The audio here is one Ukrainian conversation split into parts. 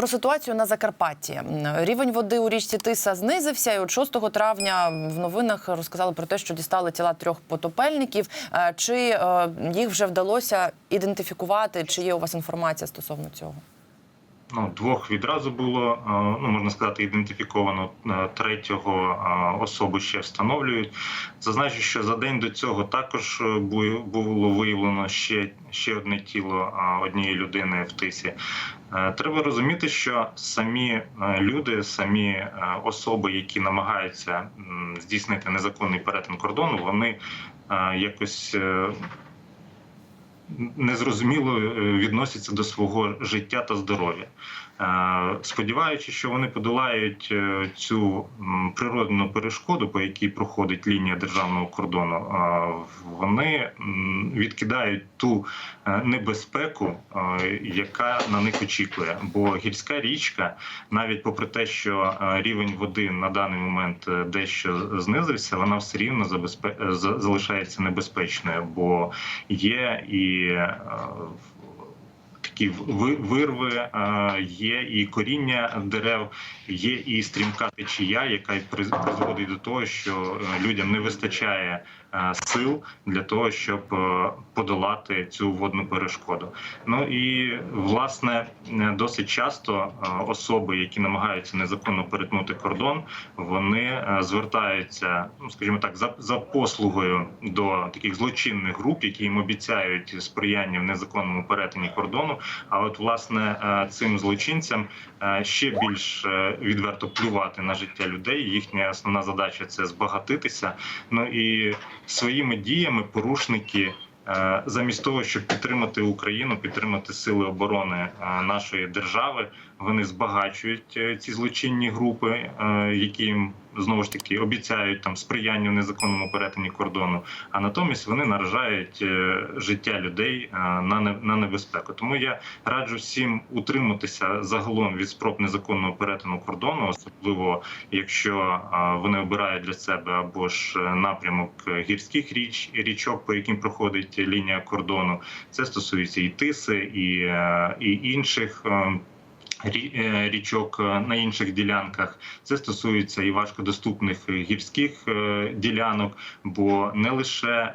Про ситуацію на Закарпатті рівень води у річці Тиса знизився, і от 6 травня в новинах розказали про те, що дістали тіла трьох потопельників. Е, Чи е, їх вже вдалося ідентифікувати? Чи є у вас інформація стосовно цього? Ну, двох відразу було, ну можна сказати, ідентифіковано Е, третього особу ще встановлюють. Зазначу, що за день до цього також е, було виявлено ще, ще одне тіло однієї людини в тисі. Е, Треба розуміти, що самі люди, самі особи, які намагаються здійснити незаконний перетин кордону, вони якось. Незрозуміло е, відносяться до свого життя та здоров'я. Е, Сподіваючись, що вони подолають е, цю природну перешкоду, по якій проходить лінія державного кордону, вони відкидають ту небезпеку, яка на них очікує. Бо гірська річка, навіть попри те, що рівень води на даний момент дещо знизився, вона все рівно залишається небезпечною, бо є і е, такі ви- вирви, е, є і коріння дерев, є і стрімка течія, яка призводить до того, що е, людям не вистачає е, сил для того, щоб подолати цю водну перешкоду. Ну і власне досить часто особи, які намагаються незаконно перетнути кордон, вони звертаються, ну скажімо так, за, за послугою до таких злочинних груп, які їм обіцяють сприяння в незаконному перетині кордону. А от власне е, цим злочинцям е, ще більш е, відверто плювати на життя людей. Їхня основна задача це збагатитися. Ну і своїми діями порушники. Замість того, щоб підтримати Україну, підтримати сили оборони нашої держави, вони збагачують е, ці злочинні групи, е, які їм знову ж таки обіцяють там сприяння в незаконному перетині кордону. А натомість вони наражають е, життя людей на не- на небезпеку. Тому я раджу всім утриматися загалом від спроб незаконного перетину кордону, особливо якщо вони обирають для себе або ж напрямок гірських річ річок, по яким проходить лінія кордону. Це стосується і тиси, і, і інших. Е, рі- Річок е, на інших ділянках це стосується і важкодоступних гірських е, ділянок, бо не лише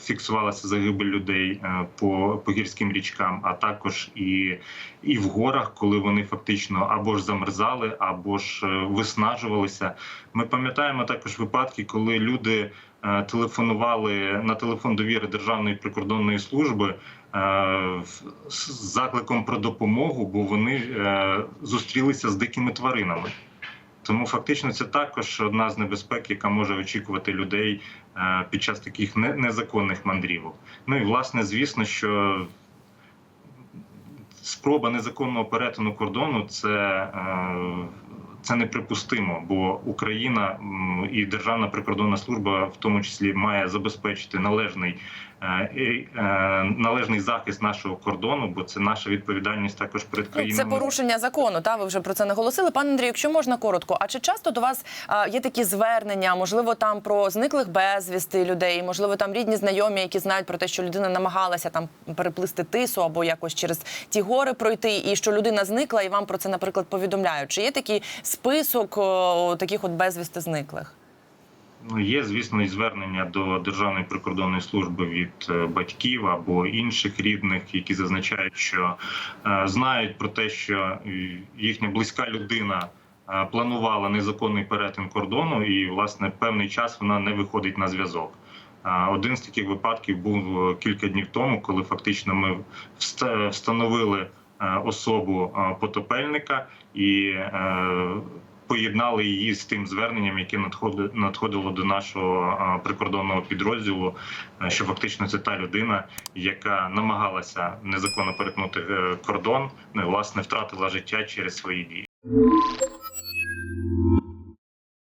фіксувалася загибель людей по, по гірським річкам, а також і, і в горах, коли вони фактично або ж замерзали, або ж виснажувалися. Ми пам'ятаємо також випадки, коли люди телефонували на телефон довіри Державної прикордонної служби. е, З закликом про допомогу, бо вони е, зустрілися з дикими тваринами. Тому фактично це також одна з небезпек, яка може очікувати людей е, під час таких незаконних мандрівок. Ну і власне, звісно, що спроба незаконного перетину кордону це. Це неприпустимо, бо Україна і Державна прикордонна служба в тому числі має забезпечити належний і, е, належний захист нашого кордону, бо це наша відповідальність також перед Ну, країнами. Це порушення закону. Та ви вже про це наголосили. Пане Андрію, якщо можна коротко, а чи часто до вас є такі звернення? Можливо, там про зниклих безвісти людей, можливо, там рідні знайомі, які знають про те, що людина намагалася там переплисти тису або якось через ті гори пройти, і що людина зникла, і вам про це, наприклад, повідомляють. Чи є такий список таких от безвісти зниклих? Ну, є, звісно, і звернення до Державної прикордонної служби від е, батьків або інших рідних, які зазначають, що е, знають про те, що е, їхня близька людина планувала незаконний перетин кордону, і власне певний час вона не виходить на зв'язок. Один з таких випадків був кілька днів тому, коли фактично ми вста- встановили особу потопельника і поєднали її з тим зверненням, яке надходи- надходило до нашого прикордонного підрозділу, е, що фактично це та людина, яка намагалася незаконно перетнути е, кордон, власне втратила життя через свої дії.